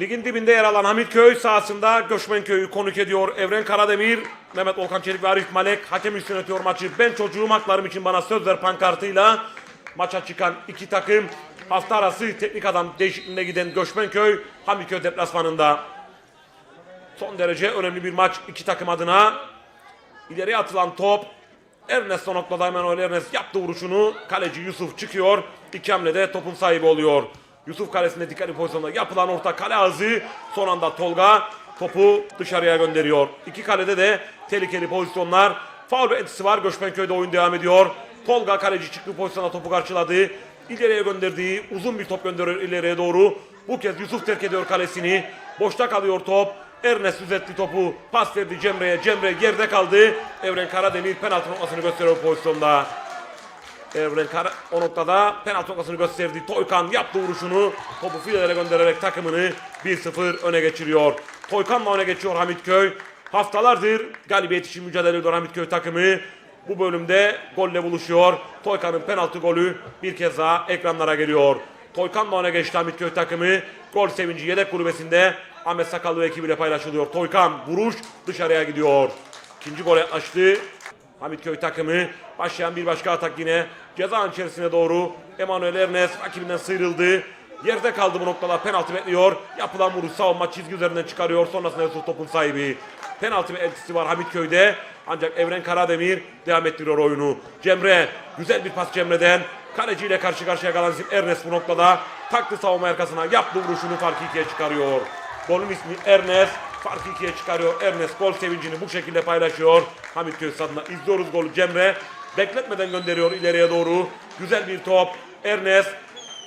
Ligin dibinde yer alan Hamitköy sahasında Göçmenköy'ü konuk ediyor. Evren Karademir, Mehmet Olkan Çelik ve Arif Malek hakem üstü yönetiyor maçı. Ben çocuğum haklarım için bana söz ver pankartıyla maça çıkan iki takım. Hafta arası teknik adam değişikliğine giden Göçmenköy Hamitköy deplasmanında. Son derece önemli bir maç iki takım adına. İleriye atılan top Ernest o noktada Emanuel Ernest yaptı vuruşunu. Kaleci Yusuf çıkıyor. İki hamlede topun sahibi oluyor. Yusuf kalesinde dikkatli pozisyonda yapılan orta kale ağzı. Son anda Tolga topu dışarıya gönderiyor. İki kalede de tehlikeli pozisyonlar. Faul etkisi var. Göçmenköy'de oyun devam ediyor. Tolga kaleci çıktı pozisyona topu karşıladı. İleriye gönderdiği uzun bir top gönderiyor ileriye doğru. Bu kez Yusuf terk ediyor kalesini. Boşta kalıyor top. Ernest düzeltti topu. Pas verdi Cemre'ye. Cemre geride kaldı. Evren Karademir penaltı noktasını gösteriyor pozisyonda. Evren Kara o noktada penaltı noktasını gösterdi. Toykan yaptı vuruşunu. Topu filelere göndererek takımını 1-0 öne geçiriyor. Toykan'la öne geçiyor Hamitköy. Haftalardır galibiyet için mücadele ediyor Hamitköy takımı. Bu bölümde golle buluşuyor. Toykan'ın penaltı golü bir kez daha ekranlara geliyor. Toykan'la öne geçti Hamitköy takımı. Gol sevinci yedek kulübesinde Ahmet Sakallı ekibiyle paylaşılıyor. Toykan vuruş dışarıya gidiyor. İkinci gol yaklaştı. Hamitköy takımı başlayan bir başka atak yine ceza içerisine doğru Emanuel Ernest rakibinden sıyrıldı. Yerde kaldı bu noktada penaltı bekliyor. Yapılan vuruş savunma çizgi üzerinden çıkarıyor. Sonrasında Yusuf topun sahibi. Penaltı ve etkisi var Hamitköy'de. Ancak Evren Karademir devam ettiriyor oyunu. Cemre güzel bir pas Cemre'den. Kaleciyle karşı karşıya kalan isim Ernest bu noktada. Taktı savunma arkasına yaptı vuruşunu farkı ikiye çıkarıyor. Golün ismi Ernest. Farkı ikiye çıkarıyor. Ernest gol sevincini bu şekilde paylaşıyor. Hamitköy stadında izliyoruz golü Cemre. Bekletmeden gönderiyor ileriye doğru. Güzel bir top. Ernest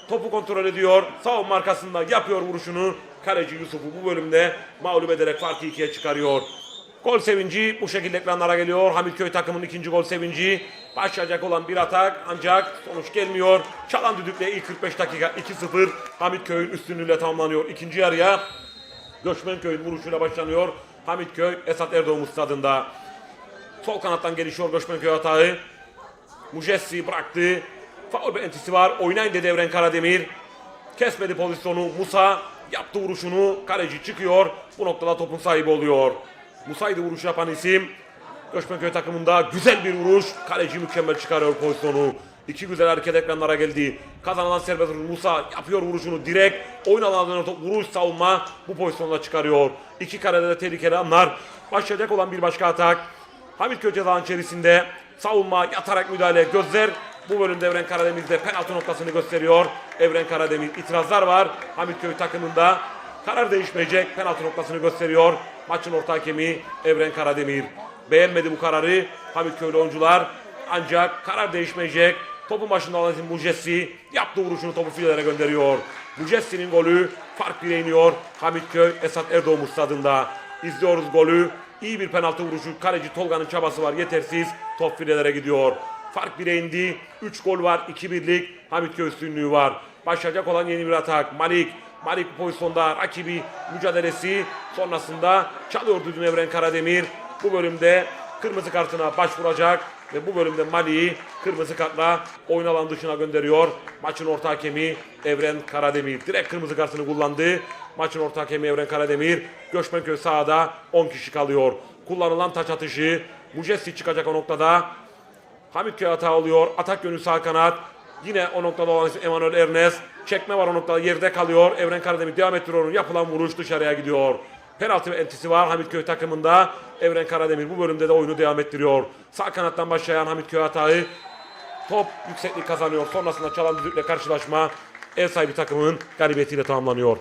topu kontrol ediyor. Savunma arkasında yapıyor vuruşunu. Kaleci Yusuf'u bu bölümde mağlup ederek farkı ikiye çıkarıyor. Gol sevinci bu şekilde ekranlara geliyor. Hamitköy takımının ikinci gol sevinci. Başlayacak olan bir atak ancak sonuç gelmiyor. Çalan düdükle ilk 45 dakika 2-0 Hamitköy'ün üstünlüğüyle tamamlanıyor. İkinci yarıya Göçmenköy'ün vuruşuyla başlanıyor. Hamitköy Esat Erdoğan stadında. Sol kanattan gelişiyor Göçmenköy hatağı. Mujessi bıraktı. Faul beklentisi var. Oynayın dedi Evren Karademir. Kesmedi pozisyonu. Musa yaptı vuruşunu. Kaleci çıkıyor. Bu noktada topun sahibi oluyor. Musa'ydı vuruş yapan isim. Göçmenköy takımında güzel bir vuruş. Kaleci mükemmel çıkarıyor pozisyonu. İki güzel hareket ekranlara geldi. Kazanılan serbest vuruş Musa yapıyor vuruşunu direkt. Oyun alanına top vuruş savunma bu pozisyonda çıkarıyor. İki karede de tehlikeli anlar. Başlayacak olan bir başka atak. Hamitköy cezanın içerisinde savunma yatarak müdahale gözler bu bölümde Evren Karademir'de penaltı noktasını gösteriyor. Evren Karademir itirazlar var. Hamitköy takımında karar değişmeyecek penaltı noktasını gösteriyor. Maçın orta hakemi Evren Karademir. Beğenmedi bu kararı Hamitköylü oyuncular. Ancak karar değişmeyecek. Topun başında olan isim Mujessi yaptığı vuruşunu topu filelere gönderiyor. Mujessi'nin golü fark bile iniyor. Hamitköy Esat Erdoğan stadında. İzliyoruz golü. İyi bir penaltı vuruşu. Kaleci Tolga'nın çabası var. Yetersiz. Top filelere gidiyor. Fark bire indi. 3 gol var. 2-1'lik Hamitköy üstünlüğü var. Başlayacak olan yeni bir atak. Malik. Malik pozisyonda rakibi mücadelesi sonrasında çalıyor düdüğünü Evren Karademir. Bu bölümde kırmızı kartına başvuracak ve bu bölümde Mali'yi kırmızı kartla oyun alan dışına gönderiyor. Maçın orta hakemi Evren Karademir. Direkt kırmızı kartını kullandı. Maçın orta hakemi Evren Karademir. Göçmenköy sahada 10 kişi kalıyor. Kullanılan taç atışı. Mujessi çıkacak o noktada. Hamitköy hata oluyor. Atak yönü sağ kanat. Yine o noktada olan Emanuel Ernest. Çekme var o noktada yerde kalıyor. Evren Karademir devam ettiriyor. Yapılan vuruş dışarıya gidiyor. Penaltı entisi var Hamitköy takımında. Evren Karademir bu bölümde de oyunu devam ettiriyor. Sağ kanattan başlayan Hamitköy hatayı. Top yükseklik kazanıyor. Sonrasında çalan düdükle karşılaşma ev sahibi takımın galibiyetiyle tamamlanıyor.